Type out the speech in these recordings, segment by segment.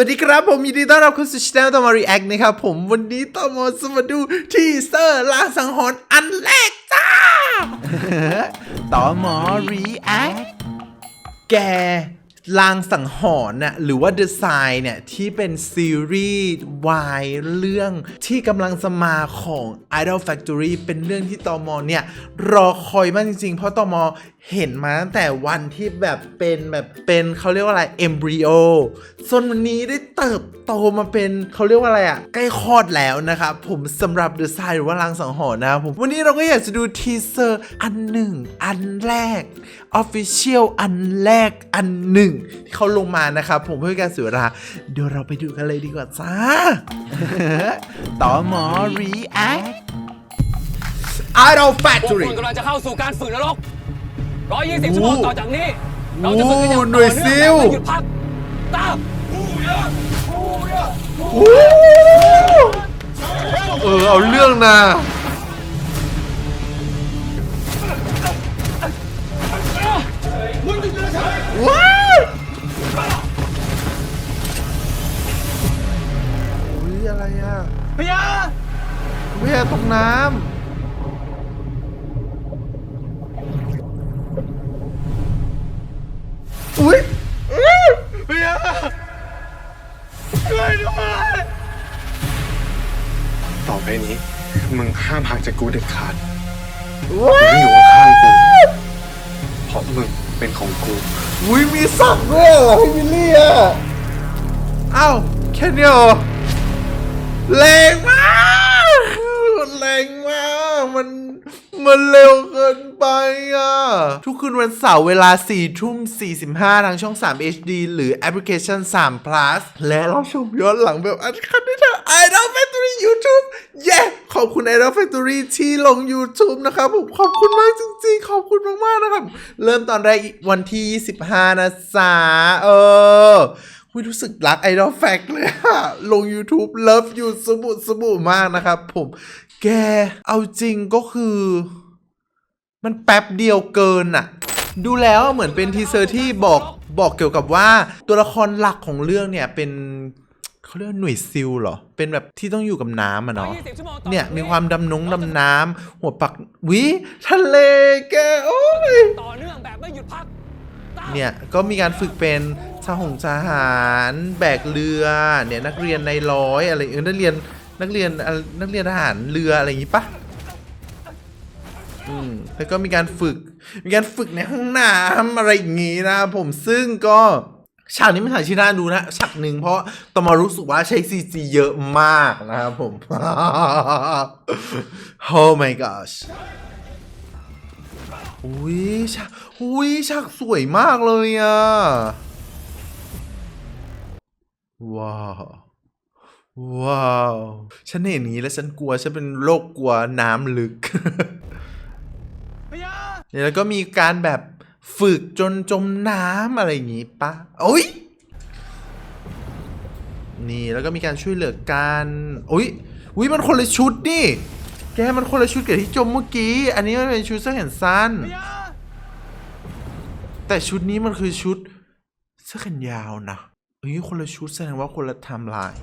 วัสดีครับผมยินดีต้อนรับเข้าสู่ช่องตอมารีแอคนะครับผมวันนี้ตอมาจะมาดูทีเซอร์ลางสังหรณ์อันแรกจ้าตอมอรีแอคแกลางสังหรณ์น่ะหรือว่า The Sign เนี่ย ที่เป็นซีรีส์วายเรื่องที่กำลังจะมาของ Idol Factory เป็นเรื่องที่ตอมอเนี่ย รอคอยมากจริงๆ เพราะตอมอ เห็นมาตั้งแต่วันที่แบบเป็นแบบเป็นเขาเรียกว่าอะไร embryo ส่วนวันนี้ได้เติบโตมาเป็นเขาเรียกว่าอะไรอะใกล้คลอดแล้วนะครับ ผมสำหรับ The Sign หรือว่าลางสังหรณ์นะครับผม วันนี้เราก็อยากจะดูทีเซอร์อันหนึ่ง อันแรก Official อันแรกอันหนึ่งที่เขาลงมานะครับผมเพื่อการเสียเวลาเดี๋ยวเราไปดูกันเลยดีกว่าจ้าต่อหมอ React Idol พวก Factory คุณกำลังจะเข้าสู่การฝึกนรก 120โอ้ชั่วโมงต่อจากนี้ เราจะฝึกกันอย่างโอ้หน่ต่อวยเนื่ซิองลแบบไม่หยุดพักตามเออเอาเรื่องนะว้าวอุ้ยอะไรอะพยาเวียตกน้ำ อุ้ยอื้อพยาช่วยด้วยต่อไปนี้ มึงห้ามห่างจากกูเด็ดขาดว้ามึงอยู่ข้างกูเพราะมึงเป็นของกูอุ้ยมีสับด้วยเหรอพี่วิลลี่อะอ้าวแค่เนี้ยเหรอแรงมากแรงมากมันมันเร็ว คืนวันเสาร์เวลา 4 ทุ่ม 45 ทางช่อง 3 HD หรือแอปพลิเคชัน 3 plus และเราชมย้อนหลังแบบอันคันได้ทาง Idol Factory YouTube เย้ ขอบคุณ Idol Factory ที่ลง YouTube นะครับผม ขอบคุณมากจริงๆ ขอบคุณมากๆนะครับ เริ่มตอนแรกวันที่ 25 นะจ๊ะเออคุยรู้สึกรัก Idol Fact เลยอะลง YouTube Love You สบู่สบู่มากนะครับผม แก เอาจริงก็คือ มันแป๊บเดียวเกินอะดูแล้วเหมือนเป็นทีเซอร์ที่บอกบอกเกี่ยวกับว่าตัวละครหลักของเรื่องเนี่ยเป็นเขาเรียกว่าหน่วยซิลเหรอ เป็นแบบที่ต้องอยู่กับน้ำอะเนาะ120ชั่วโมงต่อเนี่ยจากมีความดำนงดำน้ำหัวปักวิทะเลแกโอ้ยต่อเนื่องแบบไม่หยุดพักตามเนี่ยก็มีการฝึกเป็นทหงทหารแบกเรือเนี่ยนักเรียนในร้อยอะไรเออนักเรียนนักเรียนอะไรนักเรียนทหารเรืออะไรอย่างงี้ปะอืม แล้วก็มีการฝึก มีการฝึกในห้องน้ำอะไรอย่างงี้นะครับผมซึ่งก็ฉากนี้ไม่ถ่ายที่น่าดูนะฉากหนึ่งเพราะตอมารู้สึกว่าใช้ซีจีเยอะมากนะครับผม oh my gosh อุ้ยฉากอุ้ยฉากสวยมากเลยอะ ว้าว ว้าว ฉันเห็นงนี้แล้วฉันกลัว ฉันเป็นโรคกลัวน้ำลึก แล้วก็มีการแบบฝึกจนจมน้ำอะไรอย่างงี้ปะโอ้ยนี่แล้วก็มีการช่วยเหลือกันอุ้ยอุ้ยมันคนละชุดนี่ แกมันคนละชุดกับที่จมเมื่อกี้ อันนี้มันเป็นชุดเสื้อแขนสั้น แต่ชุดนี้มันคือชุดเสื้อแขนยาวนะเฮ้ยคนละชุดแสดงว่าคนละไทม์ไลน์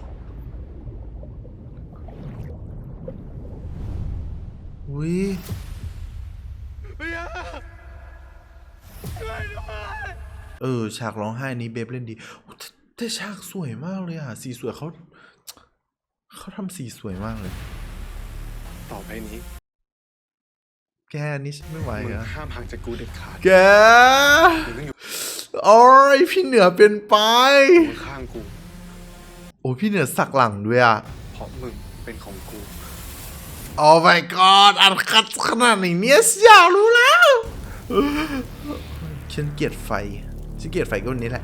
อุ้ย ช่วยด้วยเออ ฉากร้องไห้นี้เบฟเล่นดีโอ้แต่แต่ฉากสวยมากเลยอะ สีสวยเขาเขาทำสีสวยมากเลย ต่อไปนี้ แกนี่ฉันไม่ไหวมึงอะห้ามห่างจากกูเด็ดขาดแกมึงต้องอยู่โอ้ยพี่เหนือเป็นไป ข้างๆกู โอ้พี่เหนือสักหลังด้วยอะ เพราะมึงเป็นของกู โอ้ my god อันคัดขนาดนี้เนี่ยอยากรู้แล้ว ฉันเกลียดไฟ ฉันเกลียดไฟก็วันนี้แหละ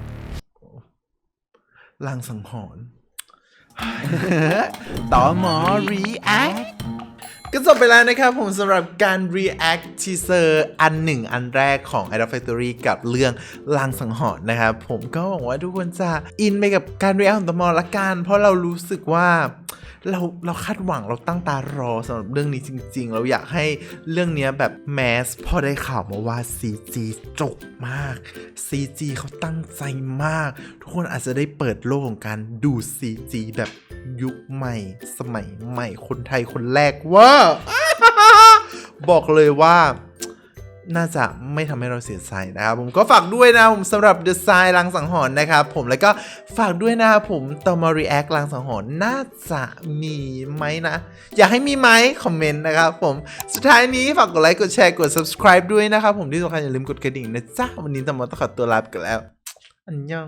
ลางสังหรณ์ต่อหมอรีแอค ก็จบไปแล้วนะครับผมสำหรับการ react teaser อันหนึ่งอันแรกของ Idol Factory กับเรื่องลางสังหรณ์นะครับ ผมก็หวังว่าทุกคนจะอินไปกับการ react ของตมอละกัน เพราะเรารู้สึกว่าเราเราคาดหวังเราตั้งตารอสำหรับเรื่องนี้จริง ๆ เราอยากให้เรื่องนี้แบบแมสพอได้ข่าวมาว่า CG จบมาก CG เขาตั้งใจมาก ทุกคนอาจจะได้เปิดโลกของการดู CG แบบ ยุคใหม่ สมัยใหม่คนไทยคนแรกว่า บอกเลยว่าน่าจะไม่ทำให้เราเสียใจนะครับ ผมก็ฝากด้วยนะผมสำหรับ The Sign ลังสังหรณ์นะครับผมแล้วก็ฝากด้วยนะผมตอมา React ลังสังหรณ์น่าจะมีไหมนะ อยากให้มีไหมคอมเมนต์นะครับผมสุดท้ายนี้ฝากกดไลค์กดแชร์กด subscribe ด้วยนะครับผมที่สำคัญอย่าลืมกดกระดิ่งนะจ๊ะ วันนี้ตอมาต้องขอตัวลาไปกันแล้ว อันยอง